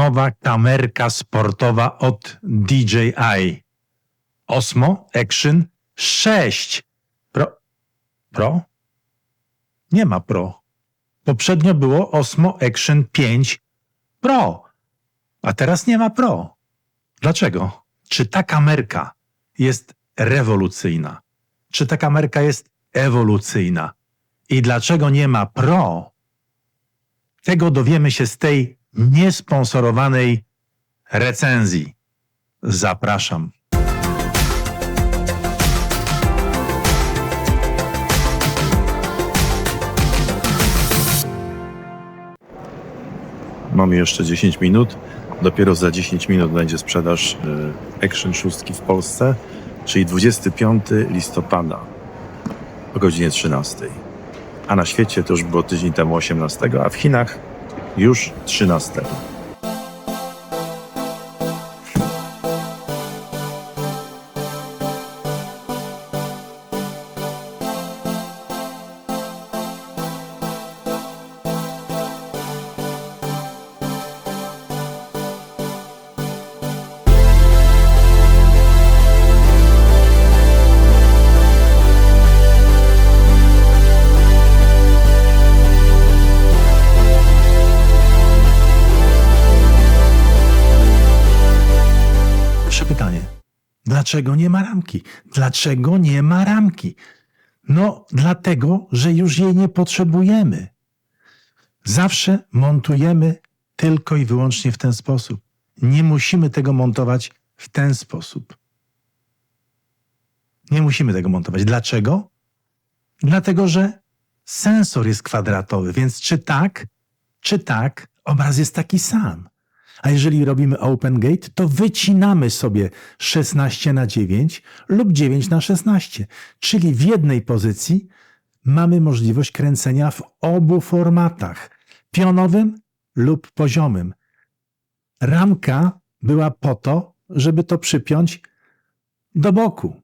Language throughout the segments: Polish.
nowa kamerka sportowa od DJI. Osmo Action 6. Pro. Pro? Nie ma Pro. Poprzednio było Osmo Action 5 Pro, a teraz nie ma Pro. Dlaczego? Czy ta kamerka jest rewolucyjna? Czy ta kamerka jest ewolucyjna? I dlaczego nie ma Pro? Tego dowiemy się z tej niesponsorowanej recenzji. Zapraszam. Mamy jeszcze 10 minut. Dopiero za 10 minut będzie sprzedaż y, Action 6 w Polsce, czyli 25 listopada o godzinie 13. A na świecie to już było tydzień temu 18, a w Chinach już 13. Dlaczego nie ma ramki? Dlaczego nie ma ramki? No, dlatego, że już jej nie potrzebujemy. Zawsze montujemy tylko i wyłącznie w ten sposób. Nie musimy tego montować w ten sposób. Nie musimy tego montować. Dlaczego? Dlatego, że sensor jest kwadratowy, więc czy tak, czy tak, obraz jest taki sam. A jeżeli robimy open gate, to wycinamy sobie 16 na 9 lub 9 na 16. Czyli w jednej pozycji mamy możliwość kręcenia w obu formatach pionowym lub poziomym. Ramka była po to, żeby to przypiąć do boku.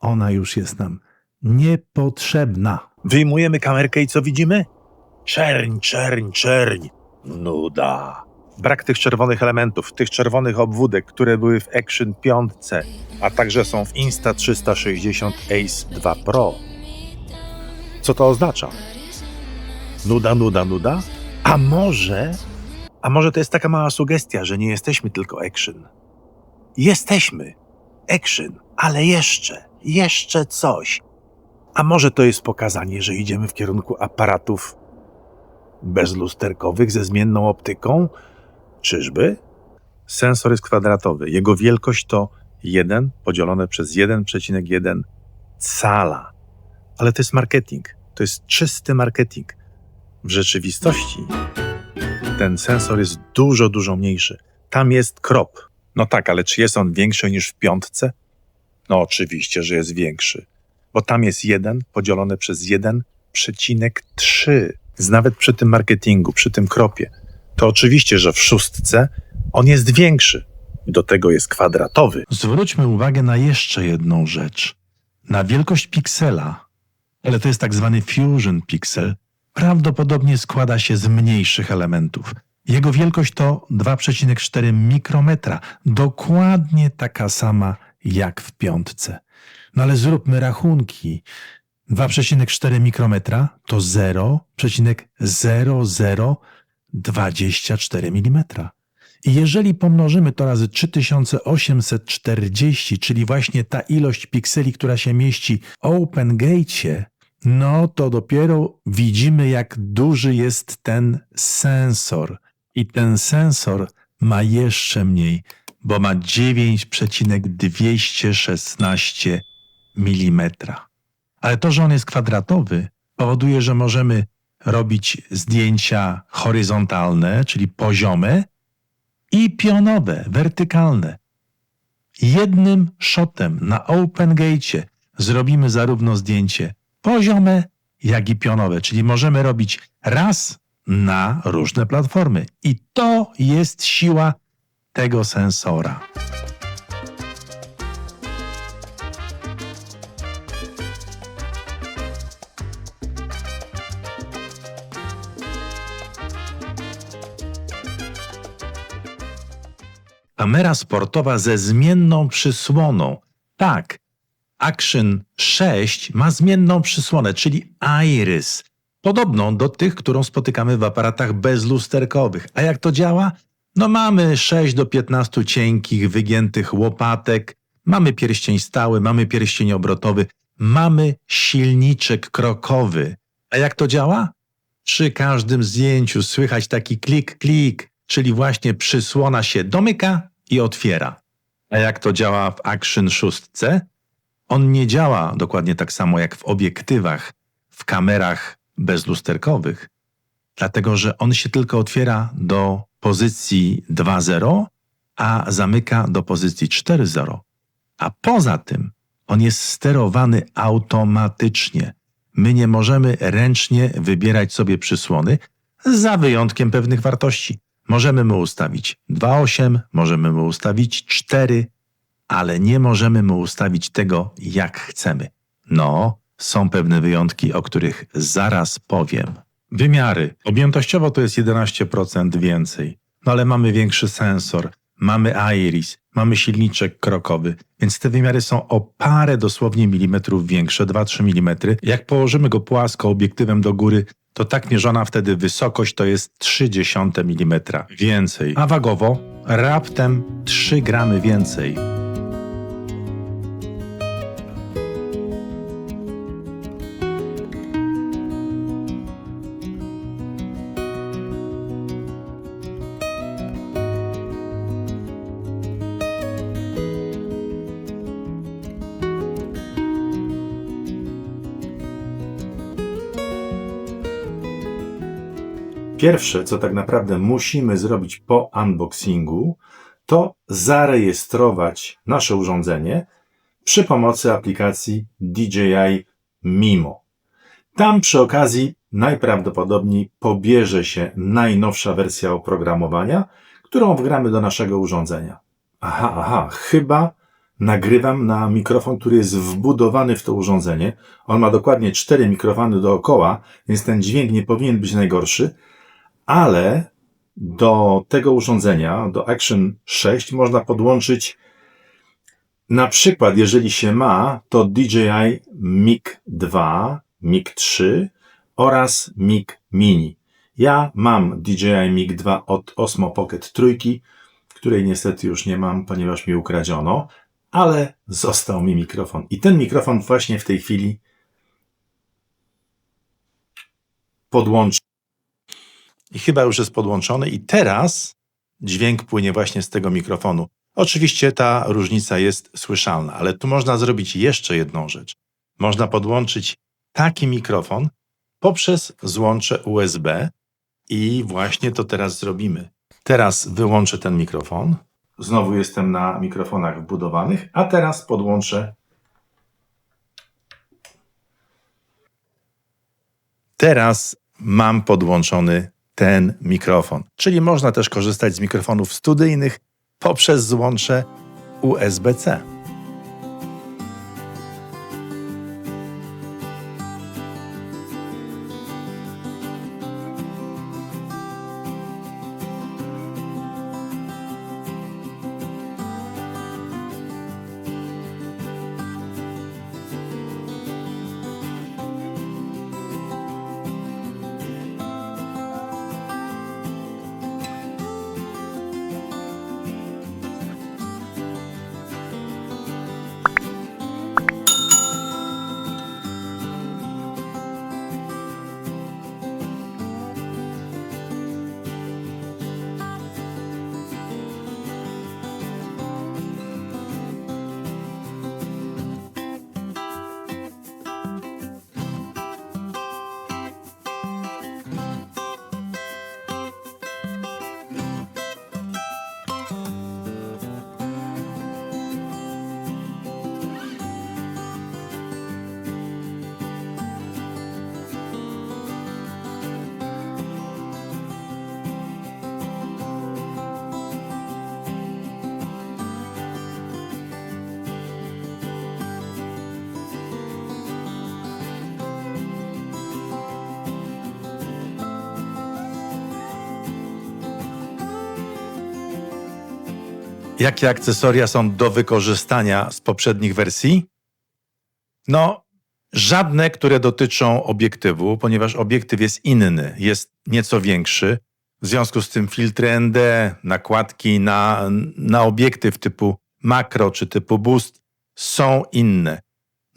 Ona już jest nam niepotrzebna. Wyjmujemy kamerkę i co widzimy? Czerń, czerń, czerń. Nuda. Brak tych czerwonych elementów, tych czerwonych obwódek, które były w Action 5, a także są w Insta 360 Ace 2 Pro. Co to oznacza? Nuda, nuda, nuda? A może, a może to jest taka mała sugestia, że nie jesteśmy tylko Action. Jesteśmy Action, ale jeszcze, jeszcze coś. A może to jest pokazanie, że idziemy w kierunku aparatów bezlusterkowych ze zmienną optyką? Czyżby? Sensor jest kwadratowy. Jego wielkość to 1 podzielone przez 1,1 cala. Ale to jest marketing. To jest czysty marketing. W rzeczywistości ten sensor jest dużo, dużo mniejszy. Tam jest krop. No tak, ale czy jest on większy niż w piątce? No oczywiście, że jest większy. Bo tam jest 1 podzielone przez 1,3. Więc nawet przy tym marketingu, przy tym kropie, to oczywiście, że w szóstce on jest większy. Do tego jest kwadratowy. Zwróćmy uwagę na jeszcze jedną rzecz. Na wielkość piksela, ale to jest tak zwany fusion pixel, prawdopodobnie składa się z mniejszych elementów. Jego wielkość to 2,4 mikrometra, dokładnie taka sama jak w piątce. No ale zróbmy rachunki. 2,4 mikrometra to 0,0024 mm. I jeżeli pomnożymy to razy 3840, czyli właśnie ta ilość pikseli, która się mieści w OpenGate, no to dopiero widzimy, jak duży jest ten sensor. I ten sensor ma jeszcze mniej, bo ma 9,216 mm. Ale to, że on jest kwadratowy, powoduje, że możemy robić zdjęcia horyzontalne, czyli poziome, i pionowe, wertykalne. Jednym shotem na OpenGate zrobimy zarówno zdjęcie poziome, jak i pionowe, czyli możemy robić raz na różne platformy. I to jest siła tego sensora. Kamera sportowa ze zmienną przysłoną. Tak, Action 6 ma zmienną przysłonę, czyli iris, podobną do tych, którą spotykamy w aparatach bezlusterkowych. A jak to działa? No mamy 6 do 15 cienkich, wygiętych łopatek, mamy pierścień stały, mamy pierścień obrotowy, mamy silniczek krokowy. A jak to działa? Przy każdym zdjęciu słychać taki klik, klik, czyli właśnie przysłona się domyka i otwiera. A jak to działa w Action 6? On nie działa dokładnie tak samo jak w obiektywach, w kamerach bezlusterkowych, dlatego że on się tylko otwiera do pozycji 2.0, a zamyka do pozycji 4.0. A poza tym on jest sterowany automatycznie. My nie możemy ręcznie wybierać sobie przysłony, za wyjątkiem pewnych wartości. Możemy mu ustawić 2.8, możemy mu ustawić 4, ale nie możemy mu ustawić tego, jak chcemy. No, są pewne wyjątki, o których zaraz powiem. Wymiary. Objętościowo to jest 11% więcej, no ale mamy większy sensor, mamy iris, mamy silniczek krokowy, więc te wymiary są o parę dosłownie milimetrów większe, 2-3 mm. Jak położymy go płasko obiektywem do góry, to tak mierzona wtedy wysokość to jest 0,3 mm więcej, a wagowo? Raptem 3 gramy więcej. Pierwsze, co tak naprawdę musimy zrobić po unboxingu, to zarejestrować nasze urządzenie przy pomocy aplikacji DJI Mimo. Tam przy okazji najprawdopodobniej pobierze się najnowsza wersja oprogramowania, którą wgramy do naszego urządzenia. Aha, aha, chyba nagrywam na mikrofon, który jest wbudowany w to urządzenie. On ma dokładnie cztery mikrofony dookoła, więc ten dźwięk nie powinien być najgorszy, ale do tego urządzenia, do Action 6 można podłączyć na przykład, jeżeli się ma, to DJI Mic 2, Mic 3 oraz Mic Mini. Ja mam DJI Mic 2 od Osmo Pocket trójki, której niestety już nie mam, ponieważ mi ukradziono, ale został mi mikrofon. I ten mikrofon właśnie w tej chwili podłączę. I chyba już jest podłączony i teraz dźwięk płynie właśnie z tego mikrofonu. Oczywiście ta różnica jest słyszalna, ale tu można zrobić jeszcze jedną rzecz. Można podłączyć taki mikrofon poprzez złącze USB i właśnie to teraz zrobimy. Teraz wyłączę ten mikrofon. Znowu jestem na mikrofonach wbudowanych, a teraz podłączę. Teraz mam podłączony ten mikrofon. Czyli można też korzystać z mikrofonów studyjnych poprzez złącze USB-C. Jakie akcesoria są do wykorzystania z poprzednich wersji? No, żadne, które dotyczą obiektywu, ponieważ obiektyw jest inny, jest nieco większy. W związku z tym filtry ND, nakładki na, na obiektyw typu makro czy typu boost są inne.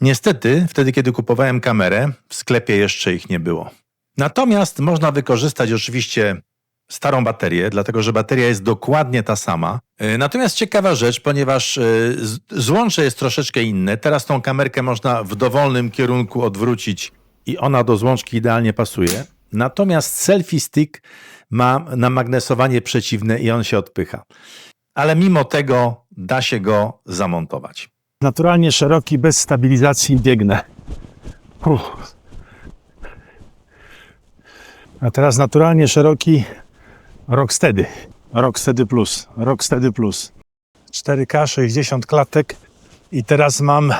Niestety, wtedy kiedy kupowałem kamerę, w sklepie jeszcze ich nie było. Natomiast można wykorzystać oczywiście starą baterię, dlatego że bateria jest dokładnie ta sama. Yy, Natomiast ciekawa rzecz, ponieważ z- złącze jest troszeczkę inne, teraz tą kamerkę można w dowolnym kierunku odwrócić i ona do złączki idealnie pasuje. Natomiast selfie stick ma namagnesowanie przeciwne i on się odpycha. Ale mimo tego da się go zamontować. naturalnie szeroki, bez stabilizacji biegnę. Uff. A teraz naturalnie szeroki Rocksteady. Rocksteady Plus. Rocksteady Plus. 4K, 60 klatek i teraz mam,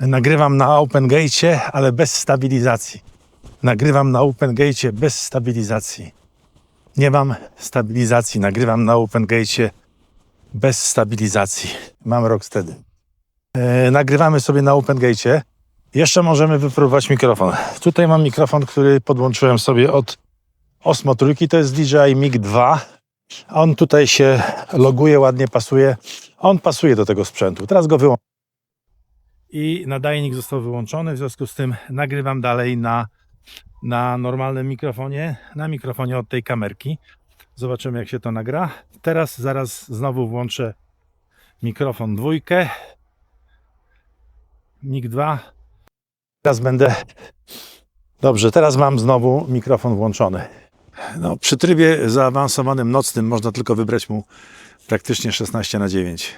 nagrywam na OpenGate, ale bez stabilizacji. Nagrywam na OpenGate bez stabilizacji. Nie mam stabilizacji, nagrywam na OpenGate bez stabilizacji. Mam Rocksteady. E, nagrywamy sobie na OpenGate. Jeszcze możemy wypróbować mikrofon. Tutaj mam mikrofon, który podłączyłem sobie od Osmo Trójki. To jest DJI MiG 2. A On tutaj się loguje, ładnie pasuje. On pasuje do tego sprzętu. Teraz go wyłączę. I nadajnik został wyłączony, w związku z tym nagrywam dalej na, na normalnym mikrofonie, na mikrofonie od tej kamerki. Zobaczymy, jak się to nagra. Teraz zaraz znowu włączę mikrofon dwójkę. MiG 2. Teraz będę. Dobrze, teraz mam znowu mikrofon włączony. No, przy trybie zaawansowanym nocnym można tylko wybrać mu praktycznie 16 na 9.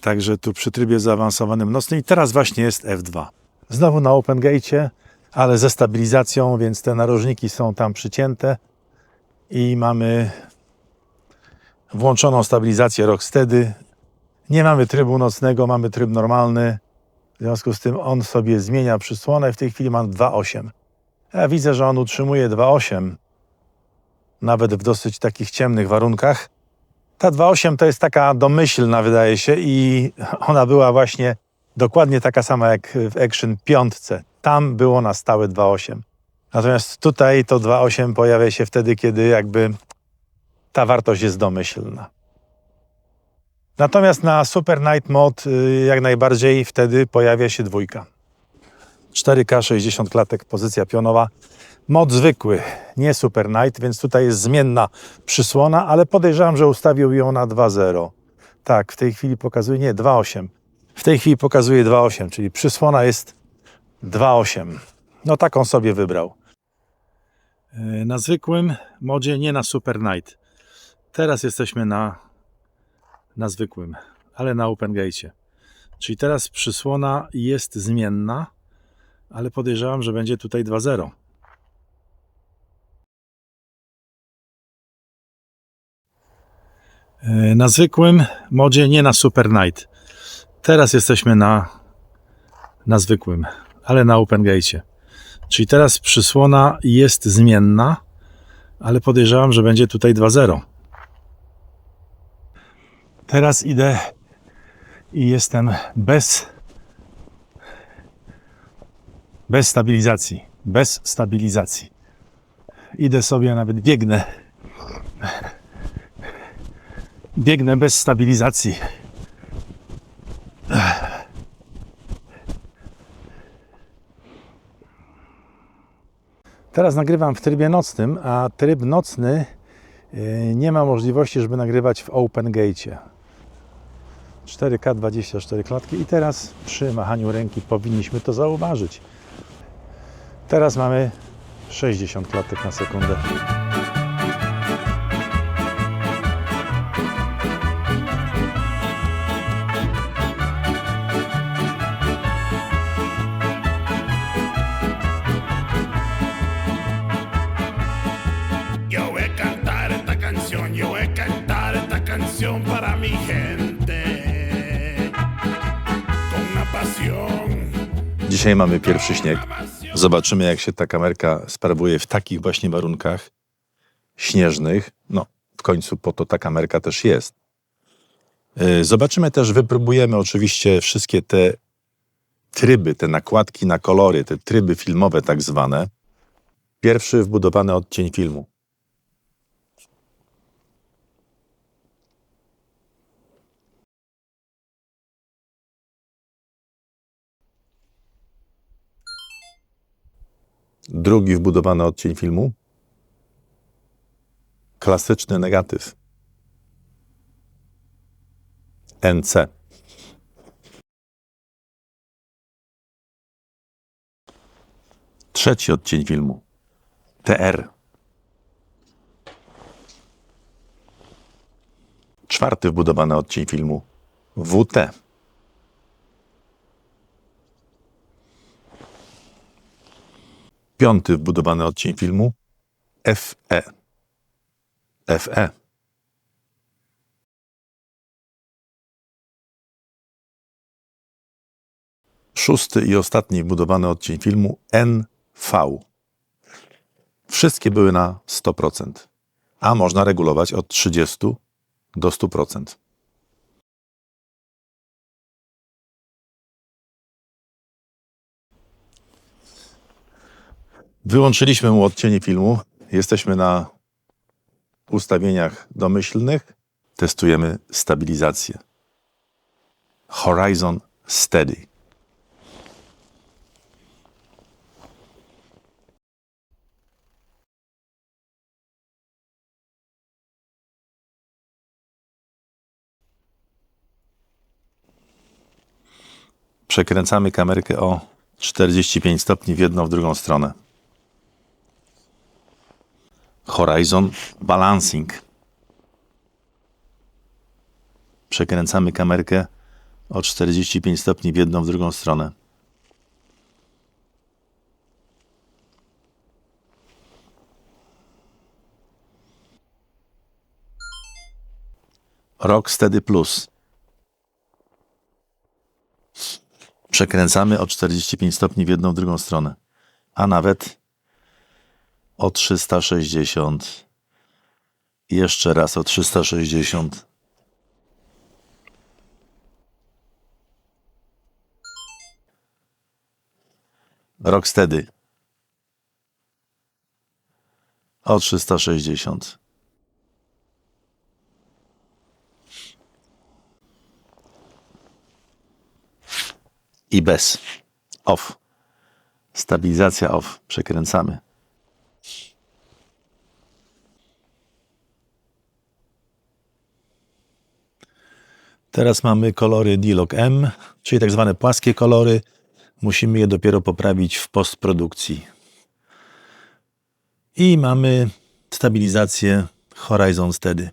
Także tu przy trybie zaawansowanym nocnym i teraz właśnie jest F2. Znowu na OpenGate, ale ze stabilizacją, więc te narożniki są tam przycięte i mamy włączoną stabilizację Rocksteady. Nie mamy trybu nocnego, mamy tryb normalny. W związku z tym on sobie zmienia przysłonę w tej chwili mam 2.8. Ja widzę, że on utrzymuje 2.8 nawet w dosyć takich ciemnych warunkach. Ta 2.8 to jest taka domyślna, wydaje się, i ona była właśnie dokładnie taka sama jak w Action 5. Tam było na stałe 2.8. Natomiast tutaj to 2.8 pojawia się wtedy, kiedy jakby ta wartość jest domyślna. Natomiast na Super Night Mode y, jak najbardziej wtedy pojawia się dwójka. 4K 60 klatek, pozycja pionowa. Mod zwykły, nie Super Night, więc tutaj jest zmienna przysłona, ale podejrzewam, że ustawił ją na 2.0. Tak, w tej chwili pokazuje, nie, 2.8. W tej chwili pokazuje 2.8, czyli przysłona jest 2.8. No taką sobie wybrał. Yy, Na zwykłym modzie, nie na Super Night. Teraz jesteśmy na, na zwykłym, ale na OpenGate. Czyli teraz przysłona jest zmienna, ale podejrzewam, że będzie tutaj 2.0. Yy, Na zwykłym modzie, nie na Super Night. Teraz jesteśmy na, na zwykłym, ale na OpenGate. Czyli teraz przysłona jest zmienna, ale podejrzewam, że będzie tutaj 2.0. Teraz idę i jestem bez bez stabilizacji, bez stabilizacji. Idę sobie, nawet biegnę. Biegnę bez stabilizacji. Teraz nagrywam w trybie nocnym, a tryb nocny yy, nie ma możliwości, żeby nagrywać w OpenGate. 4K 24 klatki i teraz przy machaniu ręki powinniśmy to zauważyć. Teraz mamy 60 klatek na sekundę. Para mi gente. Dzisiaj mamy pierwszy śnieg. Zobaczymy, jak się ta kamerka sprawuje w takich właśnie warunkach śnieżnych. No, w końcu po to ta kamerka też jest. Y, Zobaczymy też, wypróbujemy oczywiście wszystkie te tryby, te nakładki na kolory, te tryby filmowe tak zwane. Pierwszy wbudowany odcień filmu. Drugi wbudowany odcień filmu. Klasyczny negatyw. NC. Trzeci odcień filmu. TR. Czwarty wbudowany odcień filmu. WT. Piąty wbudowany odcień filmu. FE. FE. Szósty i ostatni wbudowany odcień filmu NV. Wszystkie były na 100%, a można regulować od 30 do 100%. Wyłączyliśmy mu odcienie filmu. Jesteśmy na ustawieniach domyślnych. Testujemy stabilizację. Horizon Steady. Przekręcamy kamerkę o 45 stopni w jedną, w drugą stronę. Horizon Balancing. Przekręcamy kamerkę o 45 stopni w jedną, w drugą stronę. Rocksteady Plus. Przekręcamy o 45 stopni w jedną, w drugą stronę. A nawet o 360. Jeszcze raz o 360. Rocksteady. O 360. I bez. Off. Stabilizacja off. Przekręcamy. Teraz mamy kolory D-Log M, czyli tak zwane płaskie kolory. Musimy je dopiero poprawić w postprodukcji. I mamy stabilizację Horizon Steady.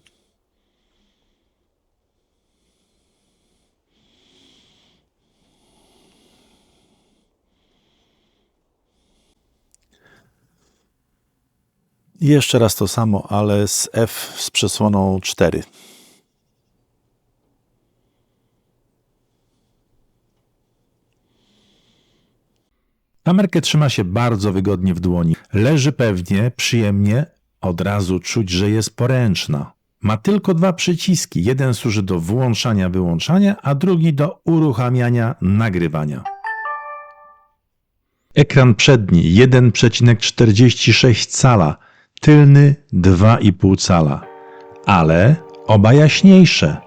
Jeszcze raz to samo, ale z F z przesłoną 4. Kamerkę trzyma się bardzo wygodnie w dłoni. Leży pewnie, przyjemnie, od razu czuć, że jest poręczna. Ma tylko dwa przyciski. Jeden służy do włączania, wyłączania, a drugi do uruchamiania, nagrywania. Ekran przedni 1,46 cala, tylny 2,5 cala, ale oba jaśniejsze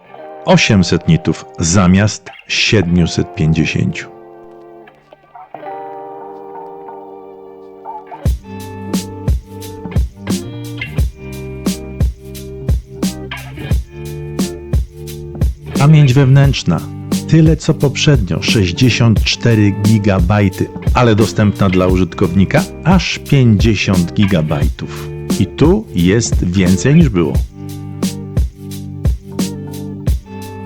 800 nitów zamiast 750. Pamięć wewnętrzna. Tyle co poprzednio 64 GB, ale dostępna dla użytkownika aż 50 GB. I tu jest więcej niż było.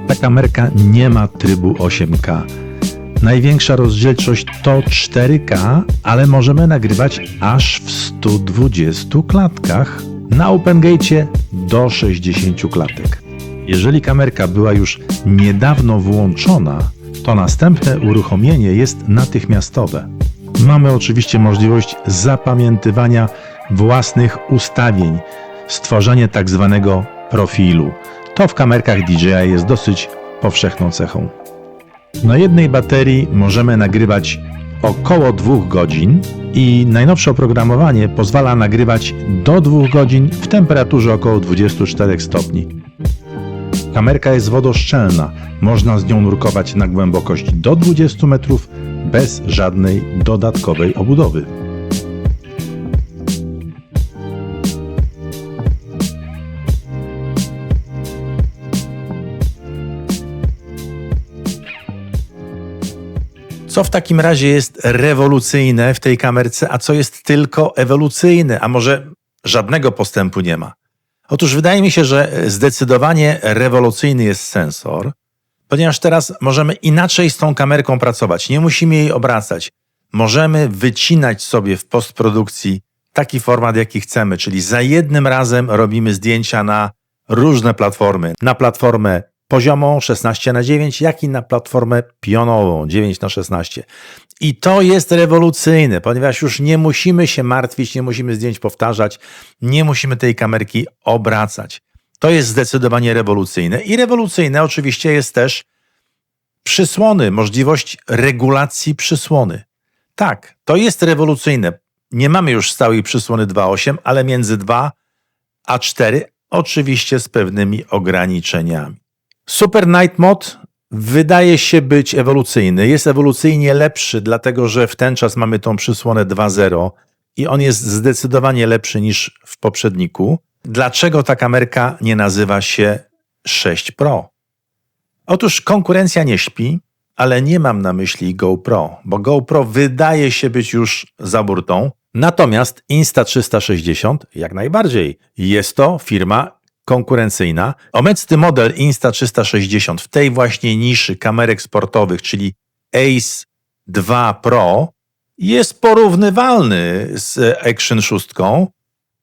Ta kamerka nie ma trybu 8K. Największa rozdzielczość to 4K, ale możemy nagrywać aż w 120 klatkach. Na OpenGate do 60 klatek. Jeżeli kamerka była już niedawno włączona, to następne uruchomienie jest natychmiastowe. Mamy oczywiście możliwość zapamiętywania własnych ustawień, stworzenie tak zwanego profilu. To w kamerkach DJI jest dosyć powszechną cechą. Na jednej baterii możemy nagrywać około 2 godzin i najnowsze oprogramowanie pozwala nagrywać do 2 godzin w temperaturze około 24 stopni. Kamerka jest wodoszczelna, można z nią nurkować na głębokość do 20 metrów bez żadnej dodatkowej obudowy. Co w takim razie jest rewolucyjne w tej kamerce, a co jest tylko ewolucyjne, a może żadnego postępu nie ma? Otóż wydaje mi się, że zdecydowanie rewolucyjny jest sensor, ponieważ teraz możemy inaczej z tą kamerką pracować. Nie musimy jej obracać. Możemy wycinać sobie w postprodukcji taki format, jaki chcemy, czyli za jednym razem robimy zdjęcia na różne platformy. Na platformę poziomą 16 na 9, jak i na platformę pionową 9 na 16. I to jest rewolucyjne, ponieważ już nie musimy się martwić, nie musimy zdjęć powtarzać, nie musimy tej kamerki obracać. To jest zdecydowanie rewolucyjne. I rewolucyjne oczywiście jest też przysłony, możliwość regulacji przysłony. Tak, to jest rewolucyjne. Nie mamy już stałej przysłony 2.8, ale między 2 a 4, oczywiście z pewnymi ograniczeniami. Super Night Mode wydaje się być ewolucyjny. Jest ewolucyjnie lepszy, dlatego że w ten czas mamy tą przysłonę 2.0 i on jest zdecydowanie lepszy niż w poprzedniku. Dlaczego ta kamerka nie nazywa się 6 Pro? Otóż konkurencja nie śpi, ale nie mam na myśli GoPro, bo GoPro wydaje się być już za burtą. Natomiast Insta360 jak najbardziej jest to firma konkurencyjna. Obecny model Insta360 w tej właśnie niszy kamerek sportowych, czyli Ace 2 Pro, jest porównywalny z Action 6.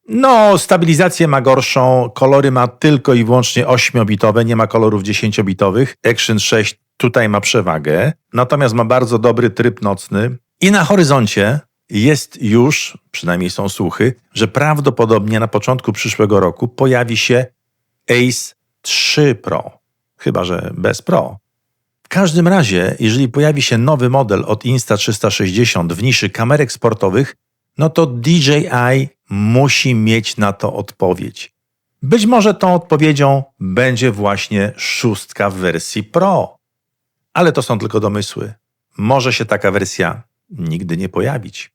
No, stabilizację ma gorszą, kolory ma tylko i wyłącznie 8-bitowe, nie ma kolorów 10-bitowych. Action 6 tutaj ma przewagę, natomiast ma bardzo dobry tryb nocny i na horyzoncie jest już, przynajmniej są słuchy, że prawdopodobnie na początku przyszłego roku pojawi się Ace 3 Pro, chyba że bez Pro. W każdym razie, jeżeli pojawi się nowy model od Insta360 w niszy kamerek sportowych, no to DJI musi mieć na to odpowiedź. Być może tą odpowiedzią będzie właśnie szóstka w wersji Pro. Ale to są tylko domysły. Może się taka wersja nigdy nie pojawić.